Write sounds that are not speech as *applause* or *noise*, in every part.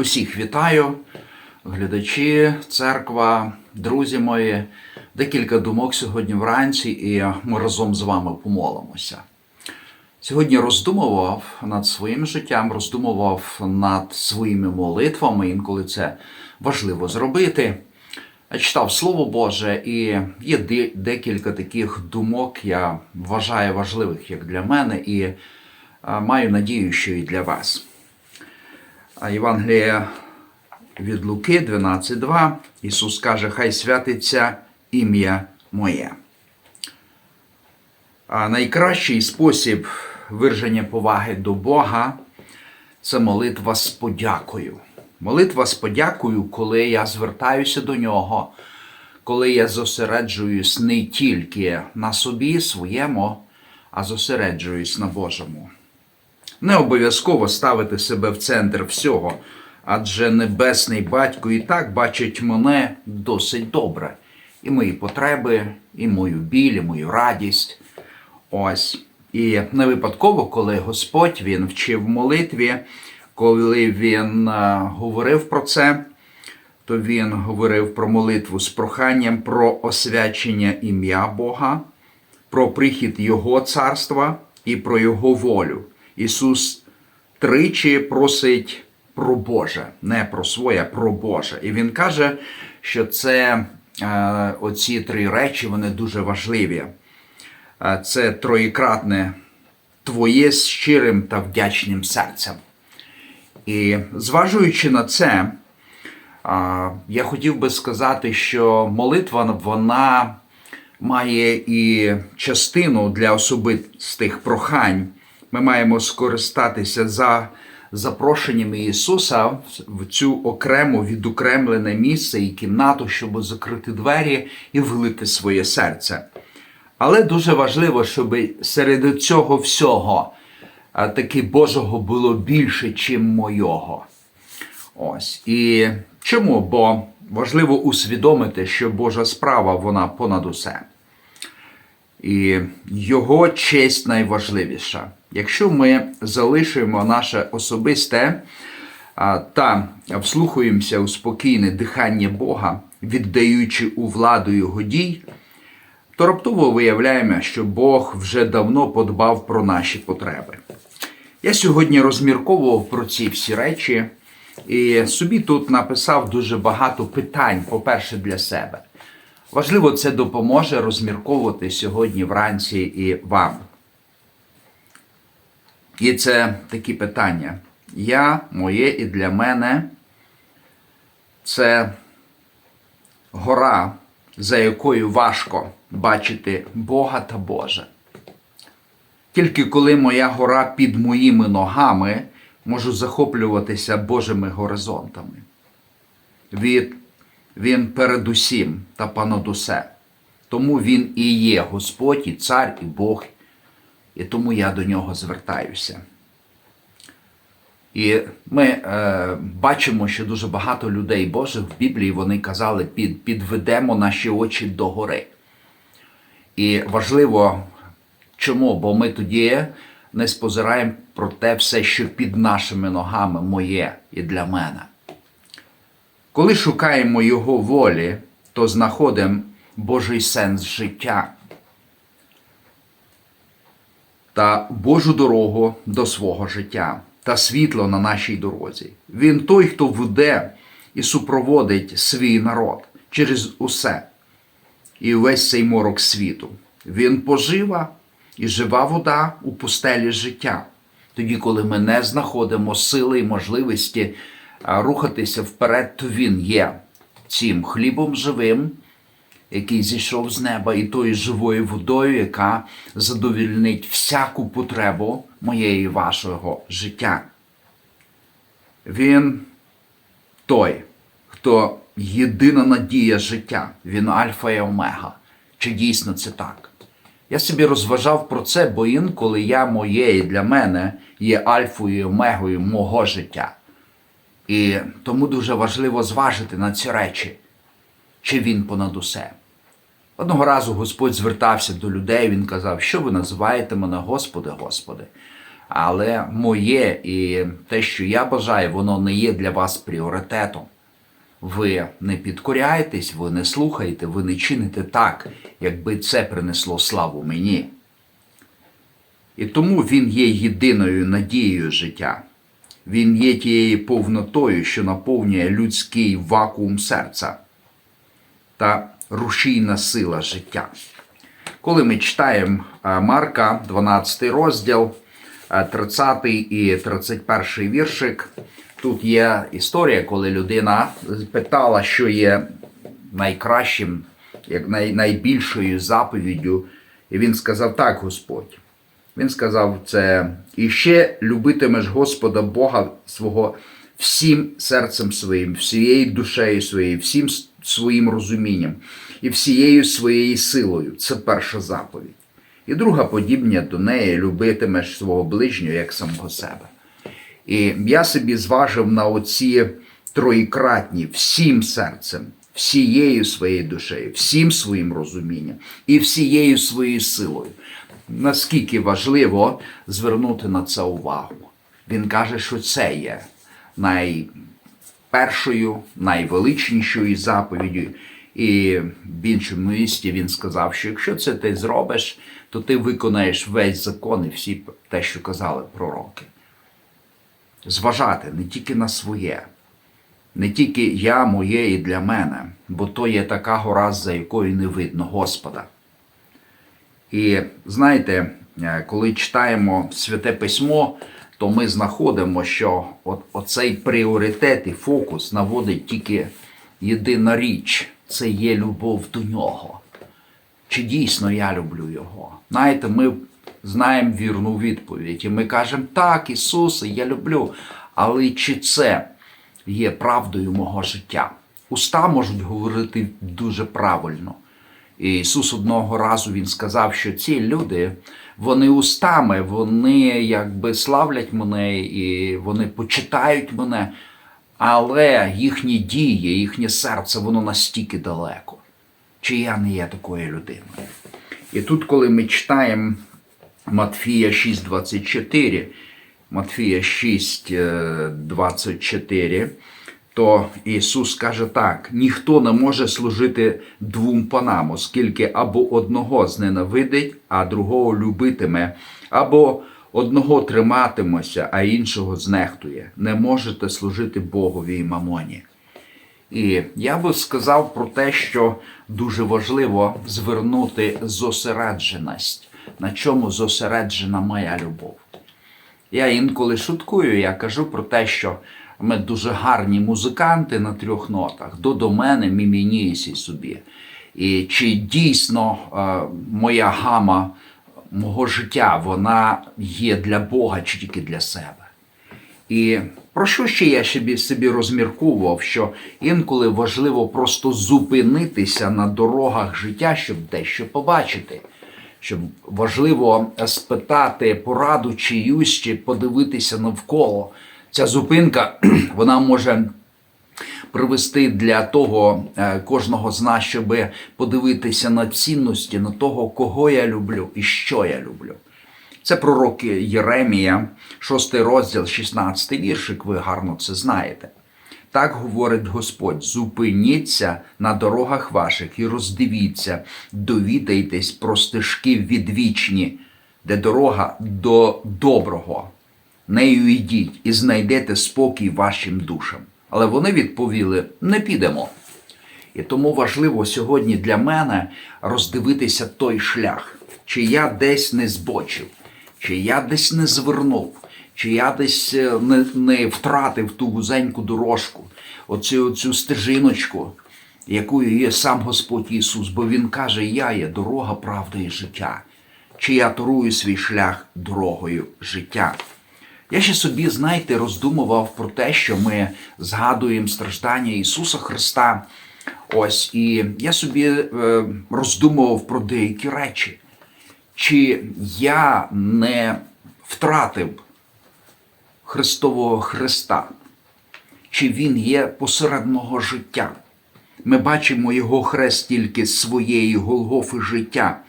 Усіх вітаю, глядачі, церква, друзі мої. Декілька думок сьогодні вранці, і ми разом з вами помолимося. Сьогодні роздумував над своїм життям, роздумував над своїми молитвами, інколи це важливо зробити. Читав Слово Боже, і є декілька таких думок, я вважаю важливих як для мене, і е, маю надію, що і для вас. А Євангелія від Луки 12.2. Ісус каже, хай святиться ім'я моє. А найкращий спосіб вираження поваги до Бога це молитва з подякою. Молитва з подякою, коли я звертаюся до нього, коли я зосереджуюсь не тільки на собі, своєму, а зосереджуюсь на Божому. Не обов'язково ставити себе в центр всього, адже Небесний Батько і так бачить мене досить добре. І мої потреби, і мою біль, і мою радість. Ось. І не випадково, коли Господь він вчив молитві, коли він е, говорив про це, то він говорив про молитву з проханням про освячення ім'я Бога, про прихід Його царства і про Його волю. Ісус тричі просить про Боже, не про своє, про Боже. І Він каже, що це е, оці три речі вони дуже важливі. Е, Це троєкратне твоє з щирим та вдячним серцем. І зважуючи на це, я хотів би сказати, що молитва вона має і частину для особистих прохань. Ми маємо скористатися за запрошеннями Ісуса в цю окрему відокремлене місце і кімнату, щоб закрити двері і вилити своє серце. Але дуже важливо, щоб серед цього всього таки Божого було більше, чим мойого. Ось. І чому? Бо важливо усвідомити, що Божа справа вона понад усе. І його честь найважливіша. Якщо ми залишуємо наше особисте та вслухаємося у спокійне дихання Бога, віддаючи у владу його дій, то раптово виявляємо, що Бог вже давно подбав про наші потреби. Я сьогодні розмірковував про ці всі речі і собі тут написав дуже багато питань, по-перше, для себе. Важливо, це допоможе розмірковувати сьогодні вранці і вам. І це такі питання. Я, моє і для мене це гора, за якою важко бачити Бога та Боже. Тільки коли моя гора під моїми ногами, можу захоплюватися Божими горизонтами. Від, він передусім та понад усе. Тому він і є Господь, і цар, і Бог, і тому я до нього звертаюся. І ми е, бачимо, що дуже багато людей Божих в Біблії вони казали, під, підведемо наші очі до гори. І важливо, чому? Бо ми тоді не спозираємо про те все, що під нашими ногами моє і для мене. Коли шукаємо Його волі, то знаходимо Божий сенс життя та Божу дорогу до свого життя та світло на нашій дорозі. Він той, хто веде і супроводить свій народ через усе і весь цей морок світу. Він пожива і жива вода у пустелі життя. Тоді, коли ми не знаходимо сили і можливості рухатися вперед, то він є цим хлібом живим, який зійшов з неба, і тою живою водою, яка задовільнить всяку потребу моєї вашого життя. Він той, хто єдина надія життя, він альфа і омега. Чи дійсно це так? Я собі розважав про це, бо інколи я моє і для мене є альфою і омегою мого життя. І тому дуже важливо зважити на ці речі, чи він понад усе. Одного разу Господь звертався до людей, він казав, що ви називаєте мене, Господи, Господи. Але моє і те, що я бажаю, воно не є для вас пріоритетом. Ви не підкоряєтесь, ви не слухаєте, ви не чините так, якби це принесло славу мені. І тому він є єдиною надією життя. Він є тією повнотою, що наповнює людський вакуум серця та рушійна сила життя. Коли ми читаємо е, Марка, 12 розділ, е, 30 і 31 віршик, тут є історія, коли людина питала, що є найкращим, як най, найбільшою заповіддю, і він сказав так, Господь. Він сказав це і ще любитимеш Господа Бога свого всім серцем своїм, всією душею своєю, всім своїм розумінням і всією своєю силою. Це перша заповідь. І друга подібня до неї любитимеш свого ближнього як самого себе. І я собі зважив на оці троїкратні всім серцем, всією своєю душею, всім своїм розумінням і всією своєю силою. Наскільки важливо звернути на це увагу. Він каже, що це є найпершою, найвеличнішою заповіддю. І в іншому місті він сказав, що якщо це ти зробиш, то ти виконаєш весь закон і всі те, що казали пророки зважати не тільки на своє, не тільки я, моє і для мене, бо то є така гора, за якою не видно Господа. І знаєте, е, коли читаємо Святе Письмо, то ми знаходимо, що от, оцей пріоритет і фокус наводить тільки єдина річ це є любов до нього. Чи дійсно я люблю його? Знаєте, ми знаємо вірну відповідь, і ми кажемо, так, Ісусе, я люблю. Але чи це є правдою мого життя? Уста можуть говорити дуже правильно. І Ісус одного разу Він сказав, що ці люди, вони устами, вони якби славлять мене і вони почитають мене, але їхні дії, їхнє серце, воно настільки далеко. Чи я не є такою людиною? І тут, коли ми читаємо Матфія 6,24, Матфія 6,24, то Ісус каже так: ніхто не може служити двом панам, оскільки або одного зненавидить, а другого любитиме, або одного триматимеся, а іншого знехтує. Не можете служити Богові і мамоні. І я би сказав про те, що дуже важливо звернути зосередженість, на чому зосереджена моя любов. Я інколи шуткую, я кажу про те, що ми дуже гарні музиканти на трьох нотах. До до мене, мі мені і сі собі. І чи дійсно е, моя гама мого життя вона є для Бога чи тільки для себе? І про що ще я собі, собі розмірковував, що інколи важливо просто зупинитися на дорогах життя, щоб дещо побачити. Щоб важливо спитати пораду чиюсь, чи подивитися навколо. Ця зупинка *clears throat* вона може привести для того е, кожного з нас, щоб подивитися на цінності, на того, кого я люблю і що я люблю. Це пророк Єремія, 6 розділ, 16 віршик, ви гарно це знаєте. Так говорить Господь: зупиніться на дорогах ваших і роздивіться, довідайтесь про стежки відвічні, де дорога до доброго. Нею йдіть і знайдете спокій вашим душам. Але вони відповіли: не підемо. І тому важливо сьогодні для мене роздивитися той шлях, чи я десь не збочив, чи я десь не звернув, чи я десь е, не, не втратив ту вузеньку дорожку, оцю, оцю стежиночку, якою є сам Господь Ісус, бо Він каже: Я є дорога, правда і життя, чи я торую свій шлях дорогою життя. Я ще собі, знаєте, роздумував про те, що ми згадуємо страждання Ісуса Христа. Ось, і я собі е, роздумував про деякі речі. Чи я не втратив Христового Христа? Чи Він є посеред мого життя? Ми бачимо Його хрест тільки з своєї Голгофи життя.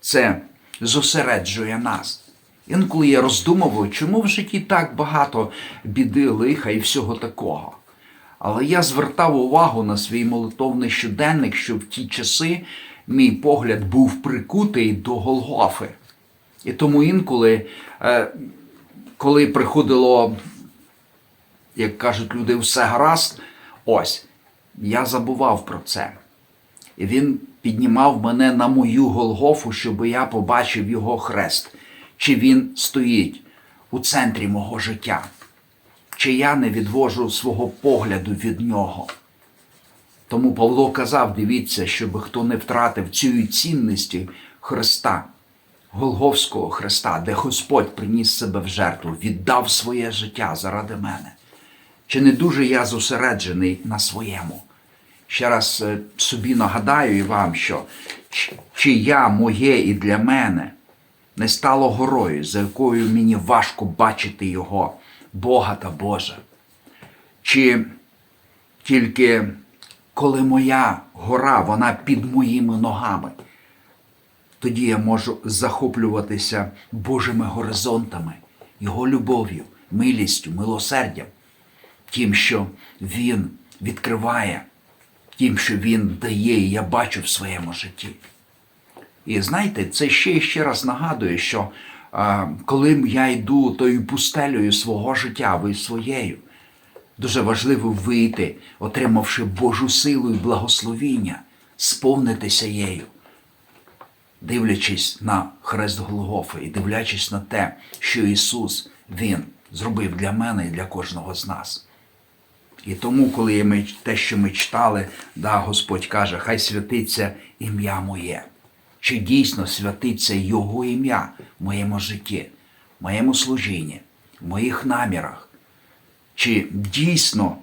Це зосереджує нас. Інколи я роздумував, чому в житті так багато біди, лиха і всього такого. Але я звертав увагу на свій молитовний щоденник, що в ті часи мій погляд був прикутий до Голгофи. І тому інколи, е, коли приходило, як кажуть люди, все гаразд, ось, я забував про це. І він піднімав мене на мою Голгофу, щоб я побачив його хрест, чи він стоїть у центрі мого життя, чи я не відвожу свого погляду від нього. Тому Павло казав: дивіться, щоб хто не втратив цієї цінності Христа, Голговського Христа, де Господь приніс себе в жертву, віддав своє життя заради мене. Чи не дуже я зосереджений на своєму? Ще раз е, собі нагадаю і вам, що ч- чи я моє і для мене не стало горою, за якою мені важко бачити його, Бога та Божа. Чи тільки коли моя гора, вона під моїми ногами, тоді я можу захоплюватися Божими горизонтами, Його любов'ю, милістю, милосердям, тим, що Він відкриває, тим, що Він дає, і я бачу в своєму житті. І знаєте, це ще і ще раз нагадує, що а, коли я йду тою пустелею свого життя, ви своєю, дуже важливо вийти, отримавши Божу силу і благословіння, сповнитися її, дивлячись на хрест Голгофи і дивлячись на те, що Ісус Він зробив для мене і для кожного з нас. І тому, коли ми те, що ми читали, да, Господь каже, хай святиться ім'я моє. Чи дійсно святиться Його ім'я в моєму житті, в моєму служінні, в моїх намірах? Чи дійсно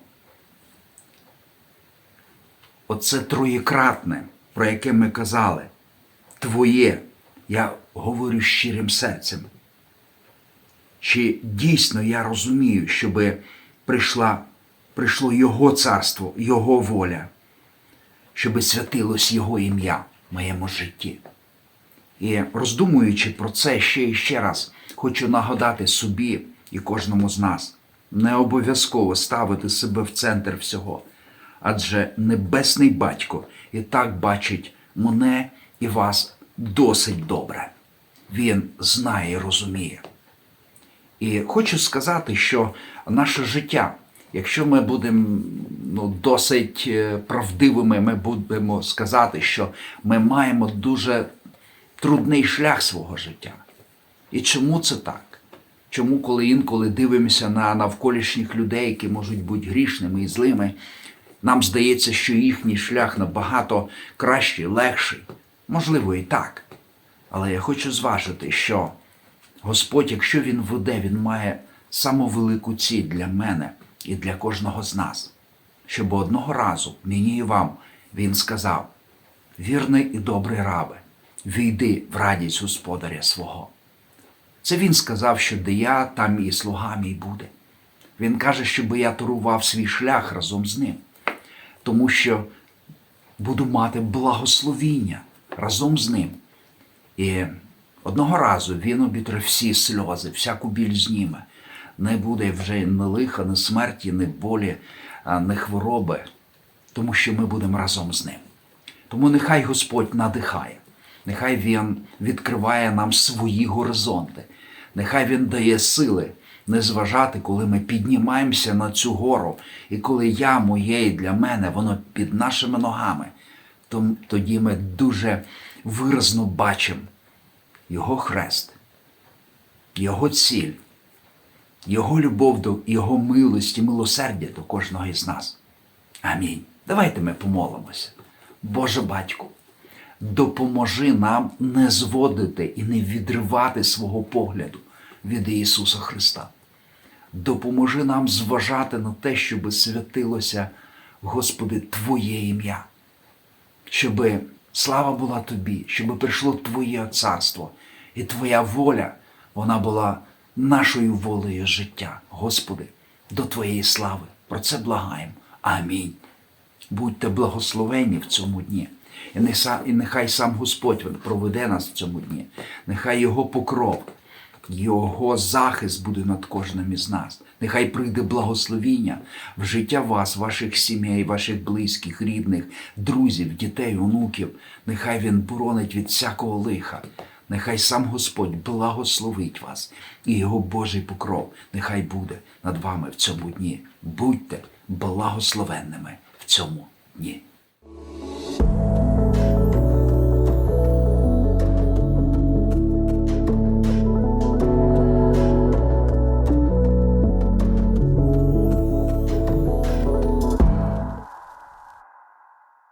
оце троєкратне, про яке ми казали, Твоє, я говорю щирим серцем. Чи дійсно я розумію, щоб прийшла, прийшло Його царство, Його воля, щоб святилось Його ім'я в моєму житті? І роздумуючи про це ще і ще раз, хочу нагадати собі і кожному з нас, не обов'язково ставити себе в центр всього, адже Небесний Батько і так бачить мене і вас досить добре. Він знає і розуміє. І хочу сказати, що наше життя, якщо ми будемо ну, досить е, правдивими, ми будемо сказати, що ми маємо дуже трудний шлях свого життя. І чому це так? Чому, коли інколи дивимося на навколишніх людей, які можуть бути грішними і злими, нам здається, що їхній шлях набагато кращий, легший. Можливо, і так. Але я хочу зважити, що Господь, якщо Він веде, Він має саму велику ціль для мене і для кожного з нас. Щоб одного разу мені і вам Він сказав: вірний і добрий рабе, війди в радість господаря свого. Це він сказав, що де я, там і слуга мій буде. Він каже, щоб я турував свій шлях разом з ним, тому що буду мати благословіння разом з ним. І одного разу він обітре всі сльози, всяку біль зніме. Не буде вже ні лиха, ні смерті, ні болі, ні хвороби, тому що ми будемо разом з ним. Тому нехай Господь надихає, нехай Він відкриває нам свої горизонти, нехай Він дає сили не зважати, коли ми піднімаємося на цю гору, і коли я моє і для мене, воно під нашими ногами, то тоді ми дуже виразно бачимо Його хрест, Його ціль, Його любов до Його милості, милосердя до кожного із нас. Амінь. Давайте ми помолимося. Боже Батьку, допоможи нам не зводити і не відривати свого погляду від Ісуса Христа. Допоможи нам зважати на те, щоб святилося, Господи, Твоє ім'я, щоб слава була Тобі, щоб прийшло Твоє царство і Твоя воля, вона була нашою волею життя, Господи, до Твоєї слави. Про це благаємо. Амінь. Будьте благословені в цьому дні. І нехай сам Господь проведе нас в цьому дні. Нехай Його покров Його захист буде над кожним із нас. Нехай прийде благословіння в життя вас, ваших сімей, ваших близьких, рідних, друзів, дітей, онуків. Нехай Він боронить від всякого лиха. Нехай сам Господь благословить вас, і його Божий покров нехай буде над вами в цьому дні. Будьте благословенними в цьому дні.